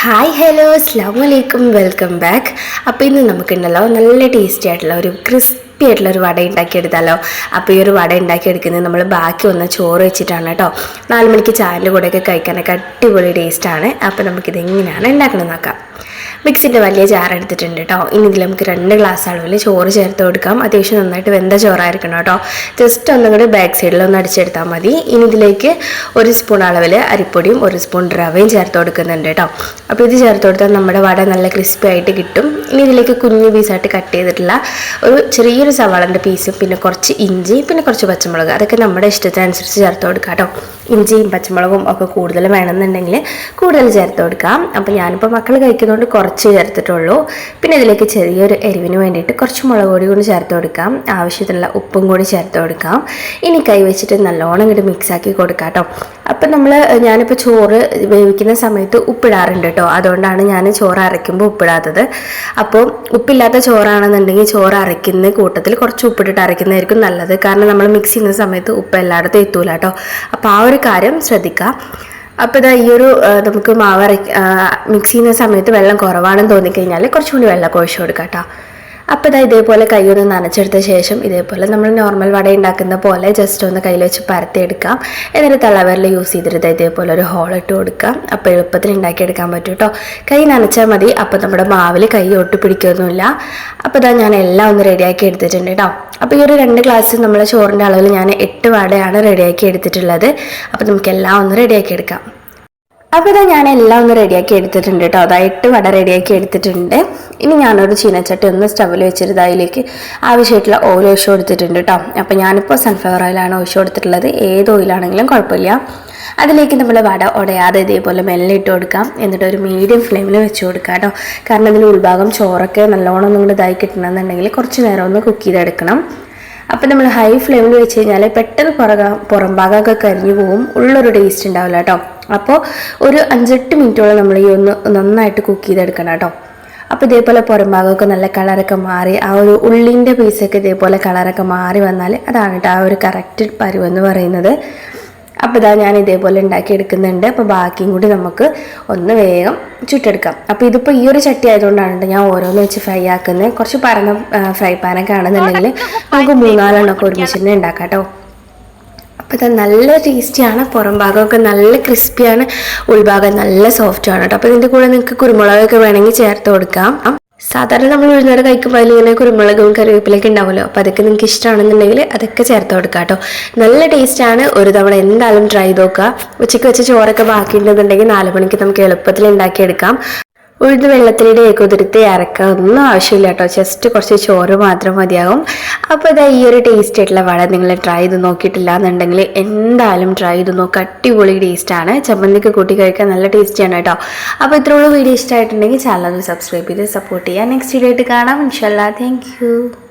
Hi hello അസ്ലാം വലൈക്കും welcome back അപ്പോൾ ഇന്ന് നമുക്കുണ്ടല്ലോ നല്ല ടേസ്റ്റി ആയിട്ടുള്ള ഒരു ക്രിസ്പി ആയിട്ടുള്ള ഒരു വട ഉണ്ടാക്കിയെടുത്താലോ. അപ്പോൾ ഈ ഒരു വട ഉണ്ടാക്കിയെടുക്കുന്നത് നമ്മൾ ബാക്കി വന്ന ചോറ് വെച്ചിട്ടാണ് കേട്ടോ. നാല് മണിക്ക് ചായന്റെ കൂടെയൊക്കെ കഴിക്കാനൊക്കെ അടിപൊളി ടേസ്റ്റാണ് അപ്പോൾ നമുക്കിത് എങ്ങനെയാണ് ഉണ്ടാക്കണമെന്ന് നോക്കാം. മിക്സിന്റെ വലിയ ജാർ എടുത്തിട്ടുണ്ട് കേട്ടോ ഇനി ഇതിൽ നമുക്ക് രണ്ട് ഗ്ലാസ് അളവിൽ ചോറ് ചേർത്ത് കൊടുക്കാം. അത്യാവശ്യം നന്നായിട്ട് വെന്ത ചോറായിരിക്കണം കേട്ടോ ജസ്റ്റ് ഒന്നും കൂടി ബാക്ക് സൈഡിൽ ഒന്ന് അടിച്ചെടുത്താൽ മതി. ഇനി ഇതിലേക്ക് ഒരു സ്പൂൺ അളവിൽ അരിപ്പൊടിയും ഒരു സ്പൂൺ റവയും ചേർത്ത് കൊടുക്കുന്നുണ്ട് കേട്ടോ അപ്പോൾ ഇത് ചേർത്ത് കൊടുത്താൽ നമ്മുടെ വട നല്ല ക്രിസ്പി ആയിട്ട് കിട്ടും. ഇനി ഇതിലേക്ക് കുഞ്ഞു പീസായിട്ട് കട്ട് ചെയ്തിട്ടുള്ള ഒരു ചെറിയൊരു സവാളന്റെ പീസും പിന്നെ കുറച്ച് ഇഞ്ചി പിന്നെ കുറച്ച് പച്ചമുളക്. അതൊക്കെ നമ്മുടെ ഇഷ്ടത്തിനനുസരിച്ച് ചേർത്ത് കൊടുക്കാം കേട്ടോ ഇഞ്ചിയും പച്ചമുളകും ഒക്കെ കൂടുതൽ വേണമെന്നുണ്ടെങ്കിൽ കൂടുതൽ ചേർത്ത് കൊടുക്കാം. അപ്പോൾ ഞാനിപ്പോൾ മക്കൾ കഴിക്കുന്നതുകൊണ്ട് കുറച്ച് ചേർത്തിട്ടുള്ളൂ. പിന്നെ ഇതിലേക്ക് ചെറിയൊരു എരിവിന് വേണ്ടിയിട്ട് കുറച്ച് മുളക് പൊടി കൂടി ചേർത്ത് കൊടുക്കാം. ആവശ്യത്തിനുള്ള ഉപ്പും കൂടി ചേർത്ത് കൊടുക്കാം. ഇനി കൈ വെച്ചിട്ട് നല്ലോണം ഇങ്ങോട്ട് മിക്സാക്കി കൊടുക്കാം കേട്ടോ അപ്പം നമ്മൾ ഞാനിപ്പോൾ ചോറ് വേവിക്കുന്ന സമയത്ത് ഉപ്പിടാറുണ്ട് കേട്ടോ അതുകൊണ്ടാണ് ഞാൻ ചോറ് അരയ്ക്കുമ്പോൾ ഉപ്പിടാത്തത്. അപ്പോൾ ഉപ്പില്ലാത്ത ചോറാണെന്നുണ്ടെങ്കിൽ ചോറ് അരയ്ക്കുന്ന കൂട്ടത്തിൽ കുറച്ച് ഉപ്പിട്ടിട്ട് അരയ്ക്കുന്നതായിരിക്കും നല്ലത്. കാരണം നമ്മൾ മിക്സ് ചെയ്യുന്ന സമയത്ത് ഉപ്പ് എല്ലായിടത്തും എത്തൂല കേട്ടോ അപ്പോൾ ആ ഒരു കാര്യം ശ്രദ്ധിക്കുക അപ്പോൾ ഇതാ ഈ ഒരു നമുക്ക് മാവ് മിക്സ് ചെയ്യുന്ന സമയത്ത് വെള്ളം കുറവാണെന്ന് തോന്നിക്കഴിഞ്ഞാൽ കുറച്ചുകൂടി വെള്ളം ഒഴിച്ചു കൊടുക്കാം കേട്ടോ അപ്പോൾ ഇതാ ഇതേപോലെ കൈ ഒന്ന് നനച്ചെടുത്ത ശേഷം ഇതേപോലെ നമ്മൾ നോർമൽ വട ഉണ്ടാക്കുന്ന പോലെ ജസ്റ്റ് ഒന്ന് കയ്യിൽ വെച്ച് പരത്തിയെടുക്കാം എന്നിട്ട് തളവരിൽ യൂസ് ചെയ്തിട്ട് ഇതേപോലെ ഒരു ഹോൾ ഇട്ട് കൊടുക്കാം. അപ്പോൾ എളുപ്പത്തിൽ ഉണ്ടാക്കിയെടുക്കാൻ പറ്റും കേട്ടോ കൈ നനച്ചാൽ മതി. അപ്പോൾ നമ്മുടെ മാവിൽ കൈ ഒട്ടി പിടിക്കുകയൊന്നുമില്ല അപ്പോൾ ഇതാ ഞാൻ എല്ലാം ഒന്ന് റെഡിയാക്കി എടുത്തിട്ടുണ്ട് കേട്ടോ അപ്പോൾ ഈ ഒരു രണ്ട് ഗ്ലാസ് നമ്മളെ ചോറിന്റെ അളവിൽ ഞാൻ എട്ട് വടയാണ് റെഡിയാക്കി എടുത്തിട്ടുള്ളത്. അപ്പോൾ നമുക്ക് എല്ലാം ഒന്ന് റെഡിയാക്കി എടുക്കാം. അപ്പോൾ ഇതാ ഞാൻ എല്ലാം ഒന്ന് റെഡിയാക്കി എടുത്തിട്ടുണ്ട് കേട്ടോ അതായിട്ട് വട റെഡിയാക്കി എടുത്തിട്ടുണ്ട്. ഇനി ഞാനൊരു ചീനച്ചട്ടി ഒന്ന് സ്റ്റവിൽ വെച്ചിട്ട് അതിലേക്ക് ആവശ്യമായിട്ടുള്ള ഓയിൽ ഒഴിച്ചു കൊടുത്തിട്ടുണ്ട് കേട്ടോ അപ്പോൾ ഞാനിപ്പോൾ സൺഫ്ലവർ ഓയിലാണ് ഒഴിച്ചു കൊടുത്തിട്ടുള്ളത്. ഏത് ഓയിലാണെങ്കിലും കുഴപ്പമില്ല. അതിലേക്ക് നമ്മൾ വട ഉടയാതെ ഇതേപോലെ മെല്ലെ ഇട്ട് കൊടുക്കാം. എന്നിട്ട് ഒരു മീഡിയം ഫ്ലെയിമിൽ വെച്ച് കൊടുക്കാം കേട്ടോ കാരണം ഇതിൽ ഉൾഭാഗം ചോറൊക്കെ നല്ലോണം കൂടി ഇതായി കിട്ടണമെന്നുണ്ടെങ്കിൽ കുറച്ച് നേരം ഒന്ന് കുക്ക് ചെയ്തെടുക്കണം. അപ്പം നമ്മൾ ഹൈ ഫ്ലെയിമിൽ വെച്ച് കഴിഞ്ഞാൽ പെട്ടെന്ന് പുറക പുറം ഭാഗമൊക്കെ കരിഞ്ഞു പോകും ഉള്ളൊരു ടേസ്റ്റ് ഉണ്ടാവില്ല കേട്ടോ അപ്പോൾ ഒരു അഞ്ചെട്ട് മിനിറ്റോളം നമ്മൾ ഈ ഒന്ന് നന്നായിട്ട് കുക്ക് ചെയ്തെടുക്കണം കേട്ടോ അപ്പോൾ ഇതേപോലെ പുറം ഭാഗമൊക്കെ നല്ല കളറൊക്കെ മാറി ആ ഒരു ഉള്ളിന്റെ പീസൊക്കെ ഇതേപോലെ കളറൊക്കെ മാറി വന്നാൽ അതാണ് കേട്ടോ ആ ഒരു കറക്റ്റ് പരുവെന്ന് പറയുന്നത്. അപ്പോൾ ഇതാ ഞാൻ ഇതേപോലെ ഉണ്ടാക്കി എടുക്കുന്നുണ്ട് അപ്പോൾ ബാക്കിയും കൂടി നമുക്ക് ഒന്ന് വേഗം ചുട്ടെടുക്കാം. അപ്പോൾ ഇതിപ്പോൾ ഈ ഒരു ചട്ടി ആയതുകൊണ്ടാണ് ഞാൻ ഓരോന്ന് വെച്ച് ഫ്രൈ ആക്കുന്നത്. കുറച്ച് പറഞ്ഞ ഫ്രൈ പാനൊക്കെ ആണെന്നുണ്ടെങ്കിൽ നമുക്ക് മൂന്നാലെണ്ണമൊക്കെ ഒരുമിച്ച് തന്നെ ഉണ്ടാക്കാം കേട്ടോ അപ്പോൾ ഇത് നല്ല ടേസ്റ്റിയാണ് പുറം ഭാഗമൊക്കെ നല്ല ക്രിസ്പിയാണ് ഉൾഭാഗം നല്ല സോഫ്റ്റ് ആണ് കേട്ടോ അപ്പോൾ ഇതിന്റെ കൂടെ നിങ്ങൾക്ക് കുരുമുളകൊക്കെ വേണമെങ്കിൽ ചേർത്ത് കൊടുക്കാം. സാധാരണ നമ്മൾ ഉഴുന്നവരെ കഴിക്കുമ്പോൾ അതിലിങ്ങനെ കുരുമുളകും കറിവേപ്പിലൊക്കെ ഉണ്ടാവുമല്ലോ അപ്പോൾ അതൊക്കെ നിങ്ങൾക്ക് ഇഷ്ടമാണെന്നുണ്ടെങ്കിൽ അതൊക്കെ ചേർത്ത് കൊടുക്കാം കേട്ടോ നല്ല ടേസ്റ്റാണ് ഒരു തവണ എന്തായാലും ട്രൈ ചെയ്ത് നോക്കുക. ഉച്ചയ്ക്ക് വെച്ച് ചോറൊക്കെ ബാക്കിയുണ്ടെന്നുണ്ടെങ്കിൽ നാല് മണിക്ക് നമുക്ക് എളുപ്പത്തിൽ ഉണ്ടാക്കിയെടുക്കാം. ഉഴുത് വെള്ളത്തിലൂടെ കുതിർത്ത് അരക്കാൻ ഒന്നും ആവശ്യമില്ല കേട്ടോ. ജസ്റ്റ് കുറച്ച് ചോറ് മാത്രം മതിയാകും അപ്പോൾ ഇതാ ഈ ഒരു ടേസ്റ്റ് ആയിട്ടുള്ള വട നിങ്ങൾ ട്രൈ ചെയ്ത് നോക്കിയിട്ടില്ല എന്നുണ്ടെങ്കിൽ എന്തായാലും ട്രൈ ചെയ്ത് നോക്കുക അടിപൊളി ടേസ്റ്റാണ് ചമ്മന്തിക്ക് കൂട്ടി കഴിക്കാൻ നല്ല ടേസ്റ്റിയാണ് കേട്ടോ. അപ്പോൾ ഇത്രയുള്ള വീഡിയോ ഇഷ്ടമായിട്ടുണ്ടെങ്കിൽ ചാനൽ ഒന്ന് സബ്സ്ക്രൈബ് ചെയ്ത് സപ്പോർട്ട് ചെയ്യുക. നെക്സ്റ്റ് വീഡിയോ ആയിട്ട് കാണാം. ഇൻഷാല്ലാ താങ്ക്